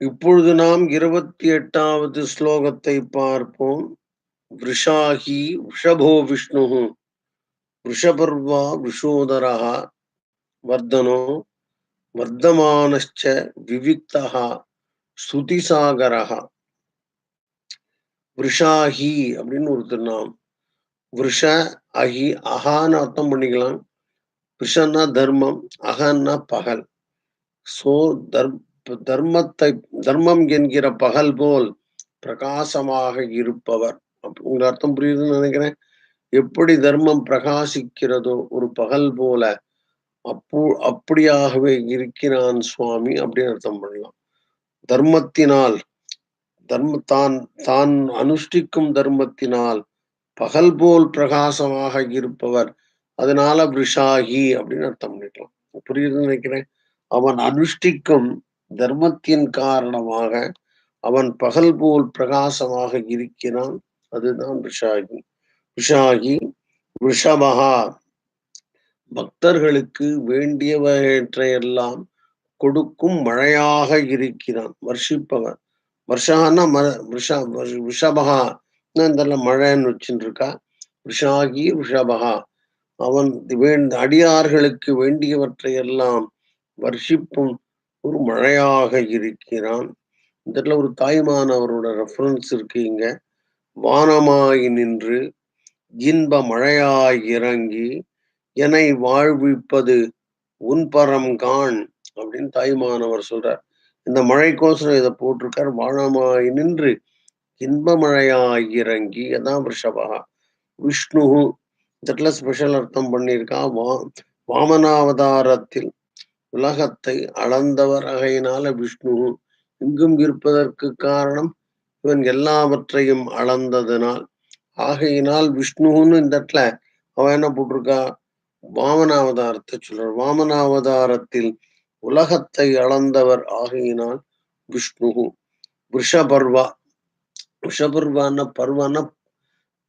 இப்பொழுது நாம் இருபத்தி எட்டாவது ஸ்லோகத்தை பார்ப்போம். விஷாகி விஷபோ விஷ்ணு. விஷபர்வா விஷோதரா வர்தனோ. வர்த்தமானச்ச விவிக்தா ஸ்துதிசாகரா விஷாகி அப்படின்னு ஒரு திருநாம் விஷ அஹி அஹான்னு அர்த்தம் பண்ணிக்கலாம். விஷன்னா தர்மம் அகன்னா பகல். சோ தர் தர்மத்தை தர்மம் என்கிற பகல் போல் பிரகாசமாக இருப்பவர். உங்க அர்த்தம் புரியுதுன்னு நினைக்கிறேன். எப்படி தர்மம் பிரகாசிக்கிறதோ ஒரு பகல் போல அப்போ அப்படியாகவே இருக்கிறான் சுவாமி அப்படின்னு அர்த்தம் பண்ணலாம். தர்மத்தினால் தர்ம தான் தான் அனுஷ்டிக்கும் தர்மத்தினால் பகல் போல் பிரகாசமாக இருப்பவர். அதனால விஷாகி அப்படின்னு அர்த்தம் பண்ணிக்கலாம். புரியுதுன்னு நினைக்கிறேன். அவன் அனுஷ்டிக்கும் தர்மத்தின் காரணமாக அவன் பகல் போல் பிரகாசமாக இருக்கிறான். அதுதான் விஷாகி. விஷாகி விஷபகா பக்தர்களுக்கு வேண்டியவற்றையெல்லாம் கொடுக்கும் மழையாக இருக்கிறான். வர்ஷிப்பவன். வருஷான்னா ம விஷா விஷபகா இந்த மழைன்னு வச்சுருக்கா? விஷாகி விஷபகா அவன் அடியார்களுக்கு வேண்டியவற்றையெல்லாம் வர்ஷிப்பும் ஒரு மழையாக இருக்கிறான். இந்த ஒரு தாய்மான் அவரோட ரெஃபரன்ஸ் இருக்கு இங்க. வானமாய் நின்று இன்ப மழையாய் இறங்கி என்னை வாழ்விப்பது உன்பரம் கான் அப்படின்னு தாய்மானவர் சொல்றார். இந்த மழைக்கோசரம் இதை போட்டிருக்கார். வானமாய் நின்று இன்ப மழையாய் இறங்கி அதான் ரிஷபகா விஷ்ணு இதுல ஸ்பெஷல் அர்த்தம் பண்ணியிருக்கா. வா வாமனாவதாரத்தில் உலகத்தை அளந்தவர் அகையினால விஷ்ணு. இங்கும் இருப்பதற்கு காரணம் இவன் எல்லாவற்றையும் அளந்ததனால். ஆகையினால் விஷ்ணுன்னு இந்த இடத்துல அவன் என்ன போட்டிருக்கா? வாமனாவதாரத்தை சொல்ற வாமனாவதாரத்தில் உலகத்தை அளந்தவர் ஆகையினால் விஷ்ணு. விஷபர்வா விஷபர்வான பர்வான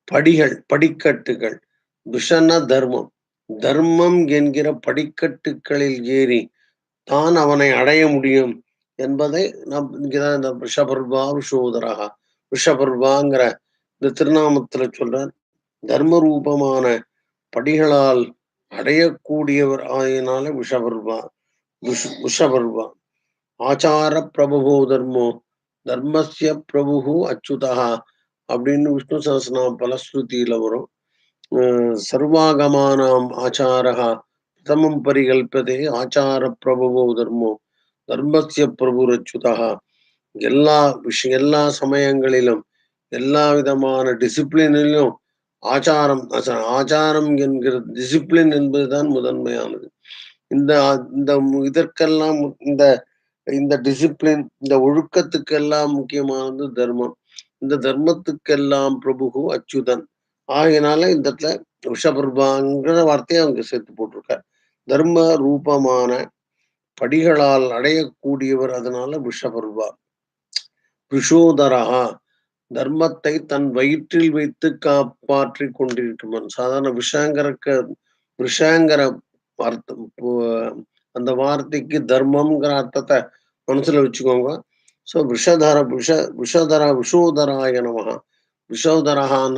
படிகள் படிக்கட்டுகள். விஷன தர்மம். தர்மம் என்கிற படிக்கட்டுகளில் ஏறி தான் அவனை அடைய முடியும் என்பதை நம் இங்கேதான் இந்த விஷபர்வா விஷோதரகா விஷபர்வாங்கிற இந்த திருநாமத்துல சொல்றார் தர்ம ரூபமான படிகளால் அடையக்கூடியவர் ஆயினால விஷபர்வா விஷ விஷபர்வா ஆச்சார பிரபுகோ தர்மோ தர்மஸ்ய பிரபு அச்சுதா அப்படின்னு விஷ்ணு சஹசனா பலஸ்ருதியில வரும். சர்வாகமானாம் ஆச்சாரகா பிரதமம் பரிகல்பதே ஆச்சார பிரபுவோ தர்மோ. தர்மசிய பிரபு ரச்சுதா. எல்லா விஷய எல்லா சமயங்களிலும் எல்லா விதமான டிசிப்ளினிலும் ஆச்சாரம் ஆச்சாரம் என்கிற டிசிப்ளின் என்பதுதான் முதன்மையானது. இந்த இந்த இதற்கெல்லாம் இந்த இந்த டிசிப்ளின் இந்த ஒழுக்கத்துக்கெல்லாம் முக்கியமானது தர்மம். இந்த தர்மத்துக்கெல்லாம் பிரபுகு அச்சுதன். ஆகையினால இந்த இடத்துல ரிஷபர்பாங்கிற வார்த்தையை அவங்க சேர்த்து போட்டிருக்காரு. தர்ம ரூபமான படிகளால் அடையக்கூடியவர் அதனால விஷபர்வா விஷோதரகா தர்மத்தை தன் வயிற்றில் வைத்து காப்பாற்றி கொண்டிருக்குமன். சாதாரண விஷாங்கரக்க விஷாங்கர அர்த்தம் அந்த வார்த்தைக்கு தர்மம்ங்கிற அர்த்தத்தை மனசுல வச்சுக்கோங்க. ஸோ விஷதர விஷ விஷதர விஷோதராய நமகா விஷோதரகான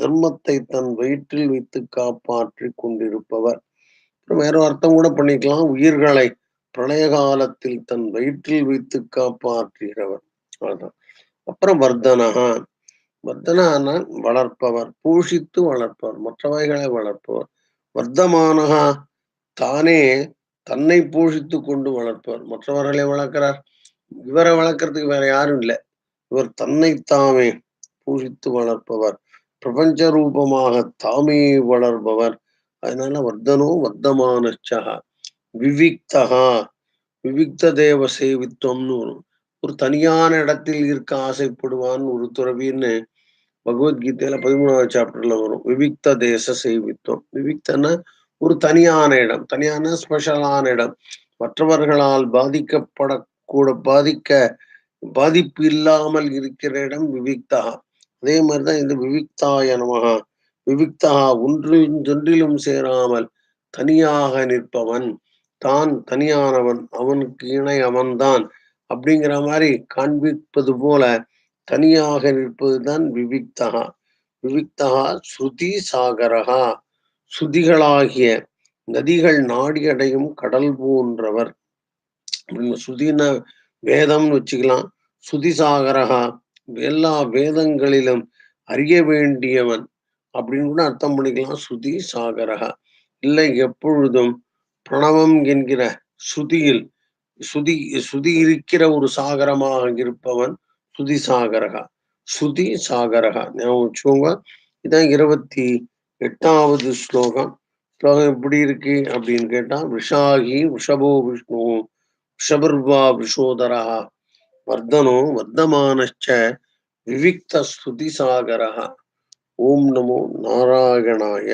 தர்மத்தை தன் வயிற்றில் வைத்து காப்பாற்றி கொண்டிருப்பவர். வேற அர்த்தம் கூட பண்ணிக்கலாம். உயிர்களை பிரளய காலத்தில் தன் வயிற்றில் வைத்து காப்பாற்றுகிறவர் அப்புறம் வர்தனா வர்தனான வளர்ப்பவர் பூஷித்து வளர்ப்பவர் மற்றவைகளை வளர்ப்பவர். வர்த்தமானகா தானே தன்னை பூஷித்து கொண்டு வளர்ப்பவர். மற்றவர்களை வளர்க்கிறார். இவரை வளர்க்கறதுக்கு வேற யாரும் இல்லை. இவர் தன்னை தாமே பூஷித்து வளர்ப்பவர். பிரபஞ்ச ரூபமாக தாமே வளர்பவர். அதனால வர்தனோ வர்த்தமானச்சா விவிக்தகா விவிக்த தேவ சேவித்துவம்னு ஒரு தனியான இடத்தில் இருக்க ஆசைப்படுவான் ஒரு துறவின்னு பகவத்கீதையில பதிமூணாவது சாப்டர்ல வரும். விவிக்த தேச சேவித்துவம் விவிக்தன ஒரு தனியான இடம். தனியான ஸ்பெஷலான இடம். மற்றவர்களால் பாதிக்கப்படக்கூட பாதிக்க பாதிப்பு இல்லாமல் இருக்கிற இடம் விவிக்தா அதே மாதிரிதான் இந்த விவிக்தாய நமகா விவிக்தா ஒன்றின் தொன்றிலும் சேராமல் தனியாக நிற்பவன். தான் தனியானவன் அவனுக்கு இணை அவன்தான். அப்படிங்கிற மாதிரி காண்பிப்பது போல தனியாக நிற்பதுதான் விவிக்தகா விவிக்தகா ஸ்ருதி சாகரகா சுதிகளாகிய நதிகள் நாடி அடையும் கடல் போன்றவர். சுதின வேதம்னு வச்சுக்கலாம். சுதிசாகரகா எல்லா வேதங்களிலும் அறிய வேண்டியவன். அப்படின்னு கூட அர்த்தம் பண்ணிக்கலாம். சுதி சாகரகா இல்லை எப்பொழுதும் பிரணவம் என்கிற ஸ்ருதியில் சுதி சுதி இருக்கிற ஒரு சாகரமாக இருப்பவன் சுதி சாகரகா சுதி சாகரகா ஞாபகம் வச்சுக்கோங்க. இதான் இருபத்தி எட்டாவது ஸ்லோகம். ஸ்லோகம் எப்படி இருக்கு அப்படின்னு கேட்டா விஷாகி விஷபோ விஷ்ணு விஷபர்வா விஷோதரா வர்தனோ வர்தமானச்ச விவிக்த ஸ்துதி சாகரகா ஓம் நமோ நாராயணாய